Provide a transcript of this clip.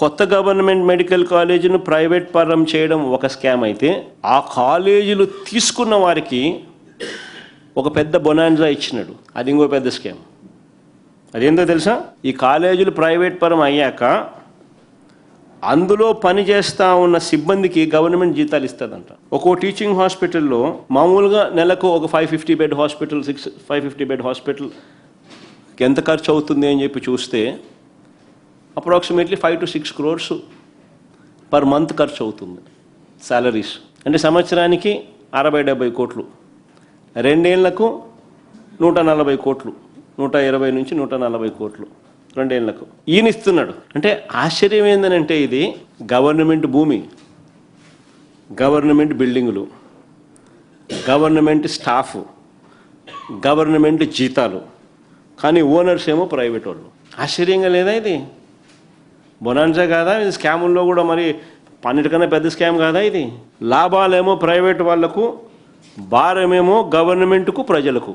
కొత్త government medical కాలేజీను private పరం చేయడం ఒక స్కామ్ అయితే ఆ కాలేజీలు తీసుకున్న వారికి ఒక పెద్ద బొనాన్జా ఇచ్చినాడు. అది ఇంకో పెద్ద స్కామ్. అదేందో తెలుసా? ఈ కాలేజీలు ప్రైవేట్ పరం అయ్యాక అందులో పని చేస్తూ ఉన్న సిబ్బందికి గవర్నమెంట్ జీతాలు ఇస్తుందంట. ఒక్కో టీచింగ్ హాస్పిటల్లో మామూలుగా నెలకు ఒక five fifty bed hospital six five fifty bed hospital ఎంత ఖర్చు అవుతుంది అని చెప్పి చూస్తే approximately five to six crores per month ఖర్చు అవుతుంది శాలరీస్ అంటే సంవత్సరానికి అరవై డెబ్బై కోట్లు. రెండేళ్ళకు నూట నలభై కోట్లు. నూట ఇరవై నుంచి నూట నలభై కోట్లు రెండేళ్ళకు. ఈయన ఇస్తున్నాడు. అంటే ఆశ్చర్యం ఏందనంటే ఇది గవర్నమెంట్ భూమి. గవర్నమెంట్ బిల్డింగులు. Government staff. గవర్నమెంట్ జీతాలు. కానీ ఓనర్స్ ఏమో ప్రైవేట్ వాళ్ళు. ఆశ్చర్యంగా లేదా ఇది? బొనాన్సా కాదా? ఇది స్కాముల్లో కూడా మరి పన్నిటికన్నా పెద్ద స్కామ్ కాదా ఇది? లాభాలేమో ప్రైవేట్ వాళ్ళకు భారమేమో గవర్నమెంట్కు ప్రజలకు.